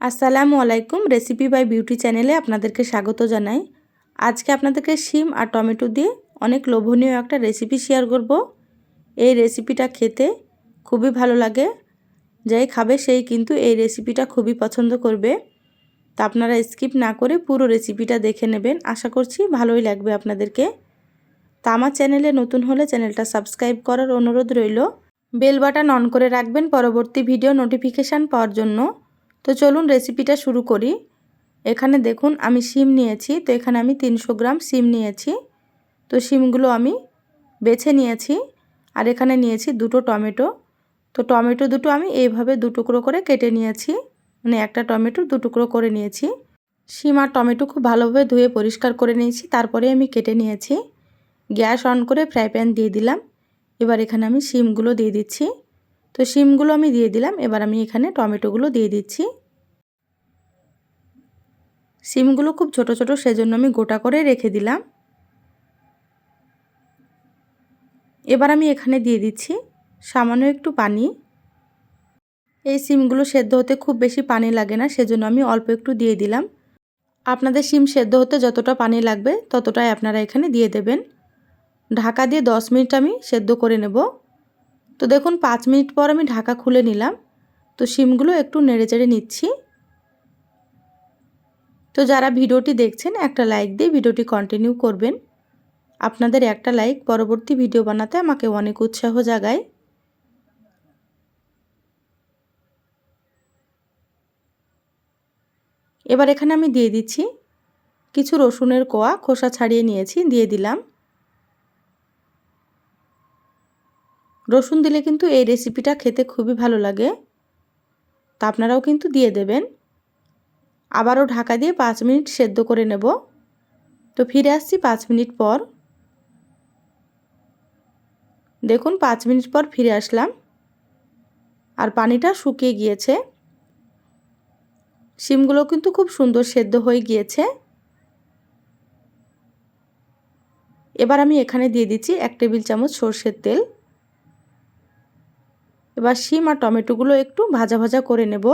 আসসালামু আলাইকুম recipe by beauty চ্যানেলে আপনাদেরকে স্বাগত জানাই। আজকে আপনাদেরকে শিম আর টমেটো দিয়ে অনেক লোভনীয় একটা রেসিপি শেয়ার করব। এই রেসিপিটা খেতে খুবই ভালো লাগে। যাই খাবে সেই কিন্তু এই রেসিপিটা খুবই পছন্দ করবে। তা আপনারা স্কিপ না করে পুরো রেসিপিটা দেখে নেবেন। আশা করছি ভালোই লাগবে আপনাদেরকে। তা আমার চ্যানেলে নতুন হলে চ্যানেলটা সাবস্ক্রাইব করার অনুরোধ রইল। বেল বাটন অন করে রাখবেন পরবর্তী ভিডিও নোটিফিকেশান পাওয়ার জন্য। তো চলুন রেসিপিটা শুরু করি। এখানে দেখুন, আমি শিম নিয়েছি, তো এখানে আমি তিনশো গ্রাম শিম নিয়েছি। তো শিমগুলো আমি বেছে নিয়েছি, আর এখানে নিয়েছি দুটো টমেটো। তো টমেটো দুটো আমি এইভাবে টুকরো করে কেটে নিয়েছি মানে একটা টমেটো দু টুকরো করে নিয়েছি। শিম আর টমেটো খুব ভালোভাবে ধুয়ে পরিষ্কার করে নিয়েছি, তারপরে আমি কেটে নিয়েছি। গ্যাস অন করে ফ্রাই প্যান দিয়ে দিলাম। এবার এখানে আমি শিমগুলো দিয়ে দিচ্ছি। তো শিমগুলো আমি দিয়ে দিলাম, এবার আমি এখানে টমেটোগুলো দিয়ে দিচ্ছি। শিমগুলো খুব ছোট ছোট সেজন্য আমি গোটা করে রেখে দিলাম। এবার আমি এখানে দিয়ে দিচ্ছি সামান্য একটু পানি। এই সিমগুলো সেদ্ধ হতে খুব বেশি পানি লাগে না, সেজন্য আমি অল্প একটু দিয়ে দিলাম। আপনাদের সিম সেদ্ধ হতে যতটা পানি লাগবে, ততটাই আপনারা এখানে দিয়ে দেবেন। ঢাকা দিয়ে দশ মিনিট আমি সেদ্ধ করে নেব। তো দেখুন, পাঁচ মিনিট পর আমি ঢাকা খুলে নিলাম। তো সিমগুলো একটু নেড়ে চেড়ে নিচ্ছি। তো যারা ভিডিওটি দেখছেন, একটা লাইক দিয়ে ভিডিওটি কন্টিনিউ করবেন। আপনাদের একটা লাইক পরবর্তী ভিডিও বানাতে আমাকে অনেক উৎসাহ জাগায়। এবার এখানে আমি দিয়ে দিচ্ছি কিছু রসুনের কোয়া, খোসা ছাড়িয়ে নিয়েছি, দিয়ে দিলাম। রসুন দিলে কিন্তু এই রেসিপিটা খেতে খুবই ভালো লাগে। তা আপনারাও কিন্তু দিয়ে দেবেন। আবারও ঢাকা দিয়ে পাঁচ মিনিট সেদ্ধ করে নেব। তো ফিরে আসছি পাঁচ মিনিট পর। দেখুন পাঁচ মিনিট পর ফিরে আসলাম। আর পানিটা শুকিয়ে গিয়েছে। শিমগুলো কিন্তু খুব সুন্দর সেদ্ধ হয়ে গিয়েছে। এবার আমি এখানে দিয়ে দিচ্ছি এক টেবিল চামচ সর্ষের তেল। এবার শিম আর টমেটোগুলো একটু ভাজা ভাজা করে নেব।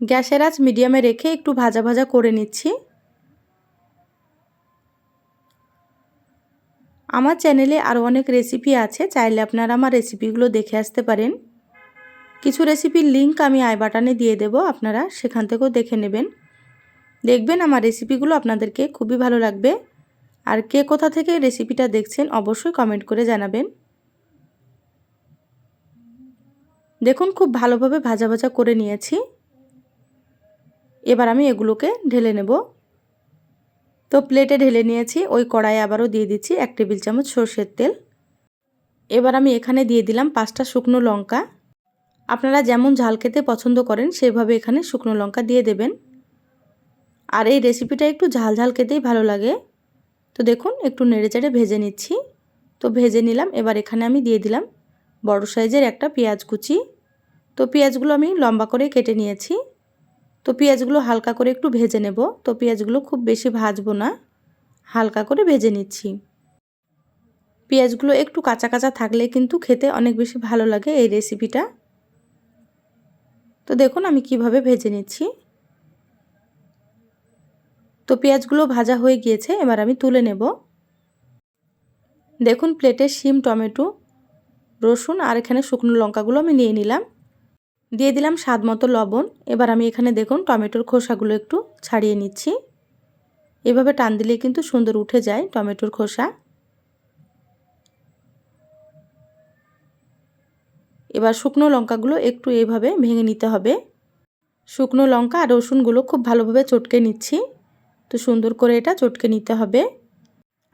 গ্যাসের আঁচ মিডিয়ামে রেখে একটু ভাজা ভাজা করে নিচ্ছি। আমার চ্যানেলে আরও অনেক রেসিপি আছে, চাইলে আপনারা আমার রেসিপিগুলো দেখে আসতে পারেন। কিছু রেসিপির লিঙ্ক আমি আই বাটানে দিয়ে দেব, আপনারা সেখান থেকেও দেখে নেবেন। দেখবেন আমার রেসিপিগুলো আপনাদেরকে খুবই ভালো লাগবে। আর কে কোথা থেকে রেসিপিটা দেখছেন অবশ্যই কমেন্ট করে জানাবেন। দেখুন, খুব ভালোভাবে ভাজা ভাজা করে নিয়েছি। এবার আমি এগুলোকে ঢেলে নেব। তো প্লেটে ঢেলে নিয়েছি, ওই কড়াইয়ে আবারও দিয়ে দিচ্ছি এক টেবিল চামচ সর্ষের তেল। এবার আমি এখানে দিয়ে দিলাম পাঁচটা শুকনো লঙ্কা। আপনারা যেমন ঝাল খেতে পছন্দ করেন, সেভাবে এখানে শুকনো লঙ্কা দিয়ে দেবেন। আর এই রেসিপিটা একটু ঝাল ঝাল খেতেই ভালো লাগে। তো দেখুন, একটু নেড়ে চেড়ে ভেজে নিচ্ছি। তো ভেজে নিলাম, এবার এখানে আমি দিয়ে দিলাম বড় সাইজের একটা পেঁয়াজ কুচি। তো পেঁয়াজগুলো আমি লম্বা করে কেটে নিয়েছি। তো পেঁয়াজগুলো হালকা করে একটু ভেজে নেব। তো পেঁয়াজগুলো খুব বেশি ভাজবো না। হালকা করে ভেজে নিচ্ছি। পেঁয়াজগুলো একটু কাঁচা কাঁচা থাকলে কিন্তু খেতে অনেক বেশি ভালো লাগে এই রেসিপিটা। তো দেখুন আমি কীভাবে ভেজে নিচ্ছি। তো পেঁয়াজগুলো ভাজা হয়ে গিয়েছে, এবার আমি তুলে নেব। দেখুন প্লেটে শিম, টমেটো রসুন আর এখানে শুকনো লঙ্কাগুলো আমি নিয়ে নিলাম। দিয়ে দিলাম স্বাদ মতো লবণ। এবার আমি এখানে দেখুন টমেটোর খোসাগুলো একটু ছাড়িয়ে নিচ্ছি। এভাবে টান দিলে কিন্তু সুন্দর উঠে যায় টমেটোর খোসা। এবার শুকনো লঙ্কাগুলো একটু এইভাবে ভেঙে নিতে হবে। শুকনো লঙ্কা আর রসুনগুলো খুব ভালোভাবে চটকে নিচ্ছি। তো সুন্দর করে এটা চটকে নিতে হবে।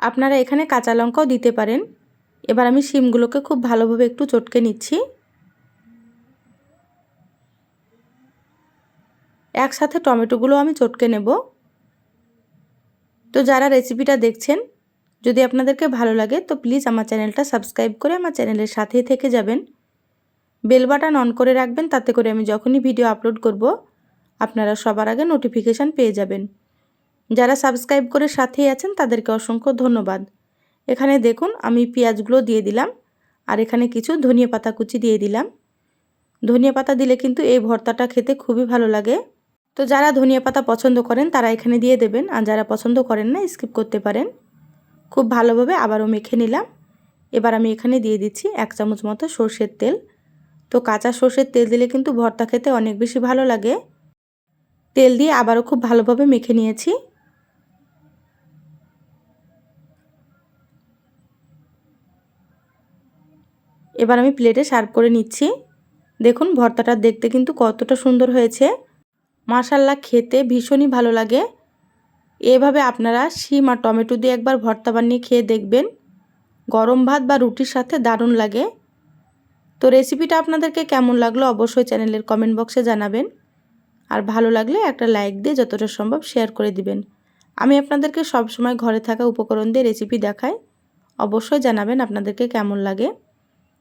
আপনারা এখানে কাঁচা লঙ্কাও দিতে পারেন। এবার আমি শিমগুলোকে খুব ভালোভাবে একটু চটকে নিচ্ছি। একসাথে টমেটোগুলো আমি চটকে নেব। তো যারা রেসিপিটা দেখছেন, যদি আপনাদেরকে ভালো লাগে, তো প্লিজ আমার চ্যানেলটা সাবস্ক্রাইব করে আমার চ্যানেলের সাথেই থেকে যাবেন। বেল বাটন অন করে রাখবেন, তাতে করে আমি যখনই ভিডিও আপলোড করব, আপনারা সবার আগে নোটিফিকেশান পেয়ে যাবেন। যারা সাবস্ক্রাইব করে সাথেই আছেন, তাদেরকে অসংখ্য ধন্যবাদ। এখানে দেখুন আমি পেঁয়াজগুলো দিয়ে দিলাম আর এখানে কিছু ধনিয়া পাতা কুচি দিয়ে দিলাম। ধনিয়া পাতা দিলে কিন্তু এই ভর্তাটা খেতে খুবই ভালো লাগে। তো যারা ধনিয়া পাতা পছন্দ করেন তারা এখানে দিয়ে দেবেন আর যারা পছন্দ করেন না স্কিপ করতে পারেন। খুব ভালোভাবে আবারও মেখে নিলাম। এবার আমি এখানে দিয়ে দিচ্ছি এক চামচ মতো সর্ষের তেল। তো কাঁচা সর্ষের তেল দিলে কিন্তু ভর্তা খেতে অনেক বেশি ভালো লাগে। তেল দিয়ে আবারও খুব ভালোভাবে মেখে নিয়েছি। এবার আমি প্লেটে সার্ভ করে নিচ্ছি। দেখুন, ভর্তাটা দেখতে কিন্তু কতটা সুন্দর হয়েছে। মাশাল্লা খেতে ভীষণই ভালো লাগে। এভাবে আপনারা শিম আর টমেটো দিয়ে একবার ভর্তা বানিয়ে খেয়ে দেখবেন। গরম ভাত বা রুটির সাথে দারুণ লাগে। তো রেসিপিটা আপনাদেরকে কেমন লাগল অবশ্যই চ্যানেলের কমেন্ট বক্সে জানাবেন। আর ভালো লাগলে একটা লাইক দিয়ে যতটা সম্ভব শেয়ার করে দিবেন। আমি আপনাদেরকে সব সময় ঘরে থাকা উপকরণ দিয়ে রেসিপি দেখাই। অবশ্যই জানাবেন আপনাদেরকে কেমন লাগে।